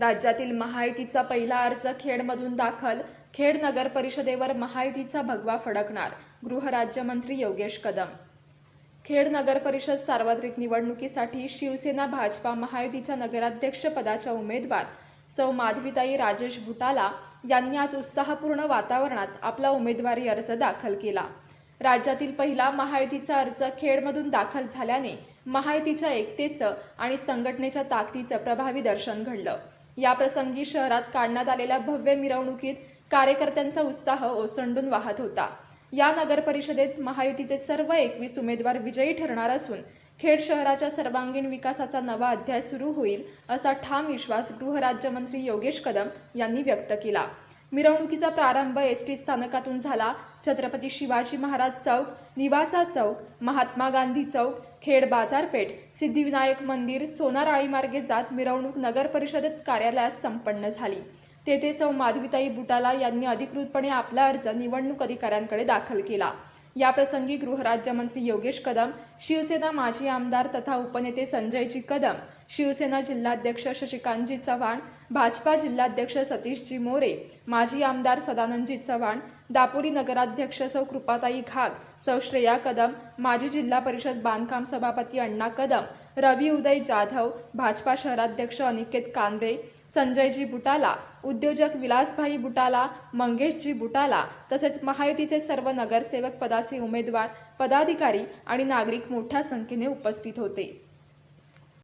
राज्यातील महायुतीचा पहिला अर्ज खेडमधून दाखल. खेड नगर परिषदेवर महायुतीचा भगवा फडकणार गृहराज्यमंत्री योगेश कदम. खेड नगर परिषद सार्वत्रिक निवडणुकीसाठी शिवसेना भाजपा महायुतीच्या नगराध्यक्षपदाच्या उमेदवार सौ माधवीताई राजेश भुटाला यांनी आज उत्साहपूर्ण वातावरणात आपला उमेदवारी अर्ज दाखल केला. राज्यातील पहिला महायुतीचा अर्ज खेडमधून दाखल झाल्याने महायुतीच्या एकतेचं आणि संघटनेच्या ताकदीचं प्रभावी दर्शन घडलं. याप्रसंगी शहरात काढण्यात आलेल्या भव्य मिरवणुकीत कार्यकर्त्यांचा उत्साह ओसंडून वाहत होता. या नगर परिषदेत महायुतीचे सर्व एकवीस उमेदवार विजयी ठरणार असून खेड शहराच्या सर्वांगीण विकासाचा नवा अध्याय सुरू होईल असा ठाम विश्वास गृहराज्यमंत्री योगेश कदम यांनी व्यक्त केला. मिरवणुकीचा प्रारंभ एस टी स्थानकातून झाला. छत्रपती शिवाजी महाराज चौक निवाचा चौक महात्मा गांधी चौक खेड बाजारपेठ सिद्धिविनायक मंदिर सोनाराळी मार्गे जात मिरवणूक नगर परिषदेत कार्यालयात संपन्न झाली. तेथे सौ माधवीताई बुटाला यांनी अधिकृतपणे आपला अर्ज निवडणूक अधिकाऱ्यांकडे दाखल केला. याप्रसंगी गृहराज्यमंत्री योगेश कदम शिवसेना माजी आमदार तथा उपनेते संजयजी कदम शिवसेना जिल्हाध्यक्ष शशिकांतजी चव्हाण भाजपा जिल्हाध्यक्ष सतीशजी मोरे माजी आमदार सदानंदजी चव्हाण दापोली नगराध्यक्ष सौ कृपाताई घाग सौ श्रेया कदम माजी जिल्हा परिषद बांधकाम सभापती अण्णा कदम रवी उदय जाधव भाजपा शहराध्यक्ष अनिकेत कांबळे संजयजी बुटाला उद्योजक विलासभाई बुटाला मंगेशजी बुटाला तसेच महायुतीचे सर्व नगरसेवक पदाचे उमेदवार पदाधिकारी आणि नागरिक मोठ्या संख्येने उपस्थित होते.